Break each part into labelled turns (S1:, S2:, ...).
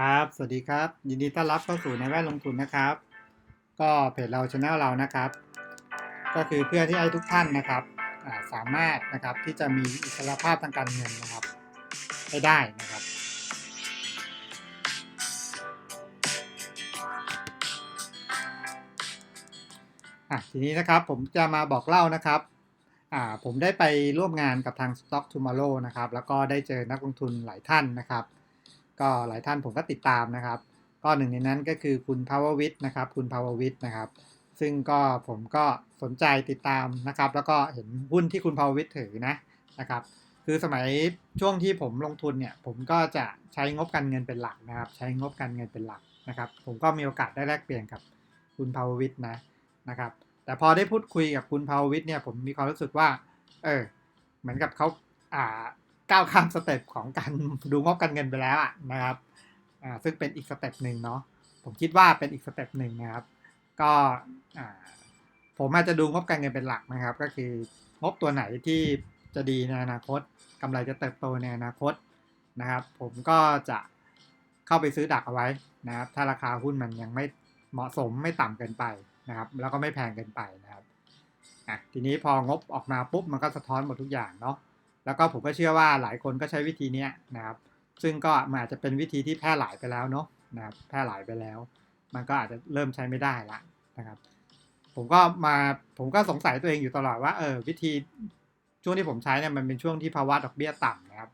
S1: ครับ สวัสดีครับ ยินดีต้อนรับเข้าสู่ในแวดลงทุนนะครับ ก็เพจเราช anel เรานะครับ ก็คือเพื่อที่ให้ทุกท่านนะครับสามารถนะครับที่จะมีอิสรภาพทางการเงินนะครับให้ได้นะครับ อะทีนี้นะครับผมจะมาบอกเล่านะครับอ่าผมได้ไปร่วมงานกับทาง Stock Tomorrow นะครับ แล้วก็ได้เจอนักลงทุนหลายท่านนะครับ ก็หลายท่านผมก็ติดตามนะครับ ก็หนึ่งในนั้นก็คือคุณ Power w i t นะครับ คุณ Power w i t นะครับ ซึ่งก็ผมก็สนใจติดตามนะครับ แล้วก็เห็นหุ้นที่คุณ Power w i t ถือนะนะครับ คือสมัยช่วงที่ผมลงทุนเนี่ยผมก็จะใช้งบการเงินเป็นหลักนะครับ ใช้งบการเงินเป็นหลักนะครับ ผมก็มีโอกาสได้แลกเปลี่ยนกับคุณ Power w i t นะนะครับ แต่พอได้พูดคุยกับคุณ Power w i t เนี่ยผมมีความรู้สึกว่า เออ เหมือนกับเขาอ่า ก้าวข้ามสเต็ปของการดูงบการเงินไปแล้วอะนะครับอ่าซึ่งเป็นอีกสเต็ปหนึ่งเนาะผมคิดว่าเป็นอีกสเต็ปหนึ่งนะครับ ก็อ่าผมอาจจะดูงบการเงินเป็นหลักนะครับ ก็คืองบตัวไหนที่จะดีในอนาคตกำไรจะเติบโตในอนาคตนะครับ ผมก็จะเข้าไปซื้อดักเอาไว้นะครับ ถ้าราคาหุ้นมันยังไม่เหมาะสมไม่ต่ำเกินไปนะครับ แล้วก็ไม่แพงเกินไปนะครับอะทีนี้พองบออกมาปุ๊บมันก็สะท้อนหมดทุกอย่างเนาะ แล้วก็ผมก็เชื่อว่าหลายคนก็ใช้วิธีนี้นะครับ ซึ่งก็มันอาจจะเป็นวิธีที่แพร่หลายไปแล้วเนาะนะครับแพร่หลายไปแล้ว มันก็อาจจะเริ่มใช้ไม่ได้ละนะครับ ผมก็มาผมก็สงสัยตัวเองอยู่ตลอดว่าเออวิธีช่วงที่ผมใช้เนี่ยมันเป็นช่วงที่ภาวะดอกเบี้ยต่ำนะครับ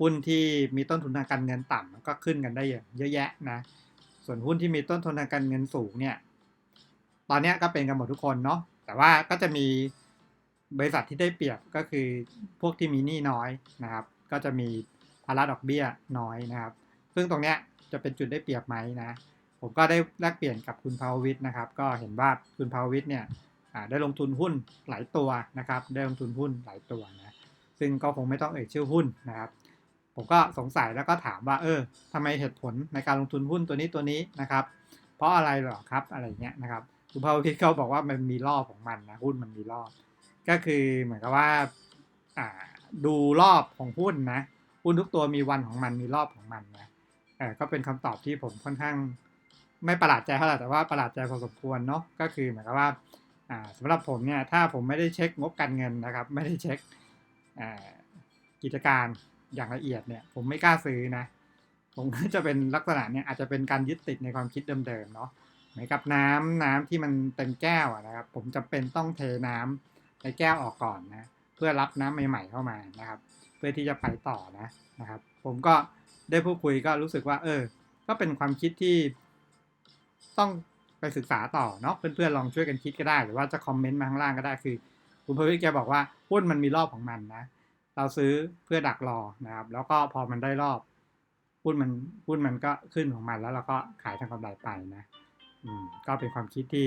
S1: หุ้นที่มีต้นทุนทางการเงินต่ำมันก็ขึ้นกันได้เยอะแยะนะ ส่วนหุ้นที่มีต้นทุนทางการเงินสูงเนี่ย ตอนนี้ก็เป็นกันหมดทุกคนเนาะแต่ว่าก็จะมี บริษัทที่ได้เปรียบก็คือพวกที่มีหนี้น้อยนะครับ ก็จะมีภาระดอกเบี้ยน้อยนะครับ ซึ่งตรงเนี้ยจะเป็นจุดได้เปรียบไหมนะผมก็ได้แลกเปลี่ยนกับคุณภาววิทย์นะครับ ก็เห็นว่าคุณภาววิทย์เนี่ยได้ลงทุนหุ้นหลายตัวนะครับ ได้ลงทุนหุ้นหลายตัวนะซึ่งก็คงไม่ต้องเอ่ยชื่อหุ้นนะครับ ผมก็สงสัยแล้วก็ถามว่าเออทำไมเหตุผลในการลงทุนหุ้นตัวนี้ตัวนี้นะครับ เพราะอะไรหรอครับอะไรเงี้ยนะครับคุณภาววิทย์เขาบอกว่ามันมีรอบของมันนะหุ้นมันมีรอบ ก็คือเหมือนกับว่าอ่าดูรอบของหุ้นนะหุ้นทุกตัวมีวันของมันมีรอบของมันนะเออก็เป็นคำตอบที่ผมค่อนข้างไม่ประหลาดใจเท่าไหร่แต่ว่าประหลาดใจพอสมควรเนาะก็คือเหมือนกับว่าอ่าสำหรับผมเนี่ยถ้าผมไม่ได้เช็คงบการเงินนะครับ ไม่ได้เช็คอ่ากิจการอย่างละเอียดเนี่ย ผมไม่กล้าซื้อนะผมก็จะเป็นลักษณะเนี่ยอาจจะเป็นการยึดติดในความคิดเดิมๆเนาะเหมือนกับน้ำน้ำที่มันเต็มแก้วนะครับ ผมจำเป็นต้องเทน้ำ ในแก้วออกก่อนนะเพื่อรับน้ำใหม่ ๆเข้ามานะครับ เพื่อที่จะไปต่อนะนะครับ ผมก็ได้พูดคุยก็รู้สึกว่า เออ ก็เป็นความคิดที่ต้องไปศึกษาต่อเนาะเพื่อนๆลองช่วยกันคิดก็ได้ หรือว่าจะคอมเมนต์มาข้างล่างก็ได้คือ คุณพวิทย์แกบอกว่าหุ้นมันมีรอบของมันนะ เราซื้อเพื่อดักรอนะครับ แล้วก็พอมันได้รอบหุ้นมันหุ้นมันก็ขึ้นของมันแล้วเราก็ขายทางกำไรไปนะ อืมก็เป็นความคิดที่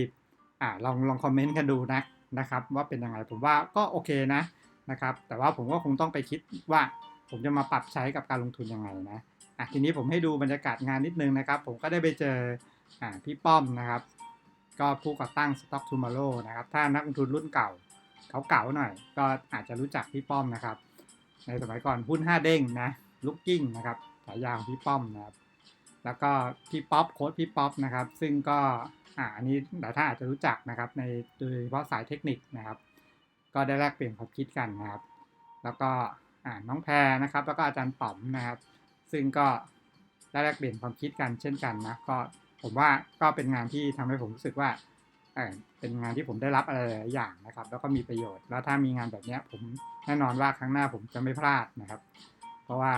S1: อ่าลองลองคอมเมนต์กันดูนะ นะครับ ว่าเป็นยังไงผมว่าก็โอเคนะนะครับ แต่ว่าผมก็คงต้องไปคิดว่าผมจะมาปรับใช้กับการลงทุนยังไงนะอะทีนี้ผมให้ดูบรรยากาศงานนิดนึงนะครับ ผมก็ได้ไปเจออ่าพี่ป้อมนะครับ ก็ผู้ก่อตั้ง Stock Tomorrow นะครับ ถ้านักลงทุนรุ่นเก่าเขาเก่าหน่อย ก็อาจจะรู้จักพี่ป้อมนะครับ ในสมัยก่อนหุ้น5เด้งนะลุกกิ้งนะครับฉายาของพี่ป้อมนะครับ แล้วก็พี่ป๊อปโค้ดพี่ป๊อปนะครับ ซึ่งก็อ่าอันนี้หลายท่านอาจจะรู้จักนะครับ ในโดยเฉพาะสายเทคนิคนะครับ ก็ได้แลกเปลี่ยนความคิดกันนะครับ แล้วก็อ่าน้องแพรนะครับ แล้วก็อาจารย์ป๋อมนะครับ ซึ่งก็ได้แลกเปลี่ยนความคิดกันเช่นกันนะก็ผมว่าก็เป็นงานที่ทำให้ผมรู้สึกว่าเออเป็นงานที่ผมได้รับอะไรหลายอย่างนะครับ แล้วก็มีประโยชน์ แล้วถ้ามีงานแบบนี้ผมแน่นอนว่าครั้งหน้าผมจะไม่พลาดนะครับ เพราะว่า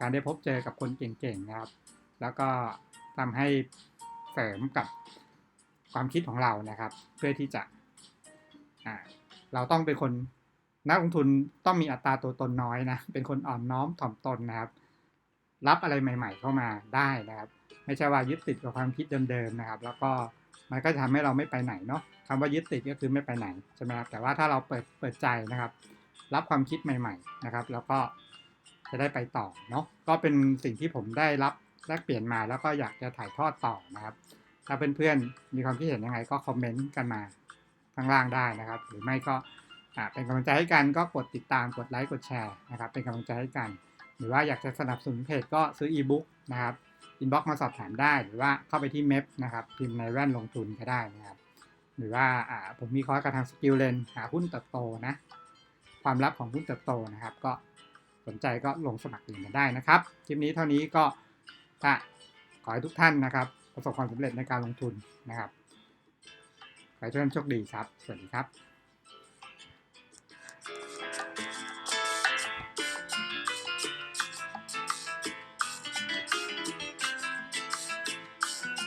S1: การได้พบเจอกับคนเก่งๆนะครับ แล้วก็ทำให้เสริมกับความคิดของเรานะครับ เพื่อที่จะเราต้องเป็นคนนักลงทุนต้องมีอัตราตัวตนน้อยนะ เป็นคนอ่อนน้อมถ่อมตนนะครับ รับอะไรใหม่ ๆ เข้ามาได้นะครับ ไม่ใช่ว่ายึดติดกับความคิดเดิมๆนะครับ แล้วก็มันก็จะทำให้เราไม่ไปไหนเนาะคำว่ายึดติดก็คือไม่ไปไหนใช่ไหมครับแต่ว่าถ้าเราเปิดเปิดใจนะครับ รับความคิดใหม่ ๆนะครับ แล้วก็จะได้ไปต่อเนาะก็เป็นสิ่งที่ผมได้รับ แลกเปลี่ยนมาแล้วก็อยากจะถ่ายทอดต่อนะครับถ้าเพื่อนๆมีความคิดเห็นยังไงก็คอมเมนต์กันมาข้างล่างได้นะครับ หรือไม่ก็เป็นกำลังใจให้กันก็กดติดตามกดไลค์กดแชร์นะครับ เป็นกำลังใจให้กัน หรือว่าอยากจะสนับสนุนเพจก็ซื้ออีบุ๊กนะครับอินบ็อกซ์มาสอบถามได้ หรือว่าเข้าไปที่เมพนะครับพิมพ์ในแว่นลงทุนก็ได้นะครับ หรือว่าผมมีคอร์สกระทำสกิลเลนหาหุ้นเติบโตนะความลับของหุ้นเติบโตนะครับ ก็สนใจก็ลงสมัครเรียนกันได้นะครับคลิปนี้เท่านี้ก็ ก็ขอให้ทุกท่านนะครับ ประสบความสำเร็จในการลงทุนนะครับ ขอให้ทุกท่านโชคดีครับ สวัสดีครับ